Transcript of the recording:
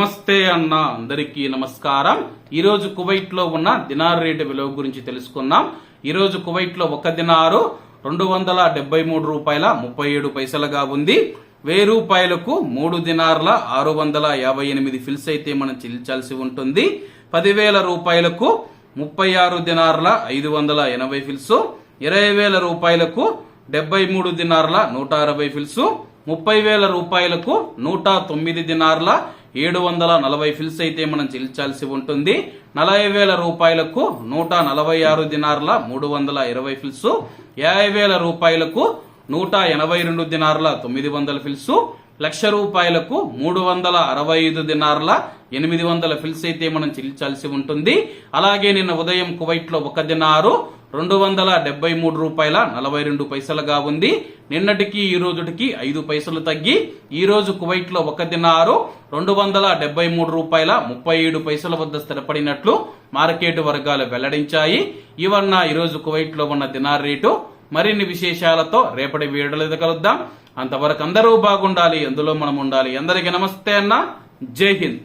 నమస్తే అన్న అందరికీ నమస్కారం. ఈరోజు కువైట్లో ఉన్న దినార్ రేటు విలువ గురించి తెలుసుకుందాం. ఈరోజు కువైట్లో ఒక దినారు రెండు వందల డెబ్బై మూడు రూపాయల ముప్పై ఏడు పైసలుగా ఉంది. వెయ్యి రూపాయలకు మూడు దినార్ల ఆరు వందల యాభై ఎనిమిది ఫిల్స్ అయితే మనం చెల్లించాల్సి ఉంటుంది. పదివేల రూపాయలకు ముప్పై ఆరు దినార్ల ఐదు వందల ఎనభై ఫిల్స్ ఇరవై వేల రూపాయలకు డెబ్బై మూడు దినార్ల నూట అరవై ఫిల్స్ ముప్పై వేల రూపాయలకు నూట తొమ్మిది దినార్ల ఏడు వందల నలభై ఫిల్స్ అయితే మనం చెల్లించాల్సి ఉంటుంది. నలభై వేల రూపాయలకు నూట నలభై ఆరు దినార్ల మూడు వందల ఇరవై ఫిల్స్ యాభై వేల రూపాయలకు నూట ఎనభై రెండు దినార్ల తొమ్మిది వందల ఫిల్స్ లక్ష రూపాయలకు మూడు వందల అరవై ఐదు దినార్ల ఎనిమిది వందల ఫిల్స్ అయితే మనం చెల్లించాల్సి ఉంటుంది. అలాగే నిన్న ఉదయం కువైట్లో ఒక దినారు రెండు వందల డెబ్బై మూడు రూపాయల నలభై రెండు పైసలుగా ఉంది. నిన్నటికి ఈ రోజుటికి ఐదు పైసలు తగ్గి ఈ రోజు కువైట్లో ఒక దినారు రెండు వందల డెబ్బై మూడు రూపాయల ముప్పై ఏడు పైసల వద్ద స్థిరపడినట్లు మార్కెట్ వర్గాలు వెల్లడించాయి. ఇవన్న ఈ రోజు కువైట్లో ఉన్న దినార్ రేటు. మరిన్ని విశేషాలతో రేపటి వీడియోలో కలుద్దాం. అంతవరకు అందరూ బాగుండాలి అందులో మనం ఉండాలి అందరికీ నమస్తే అన్న. జై హింద్.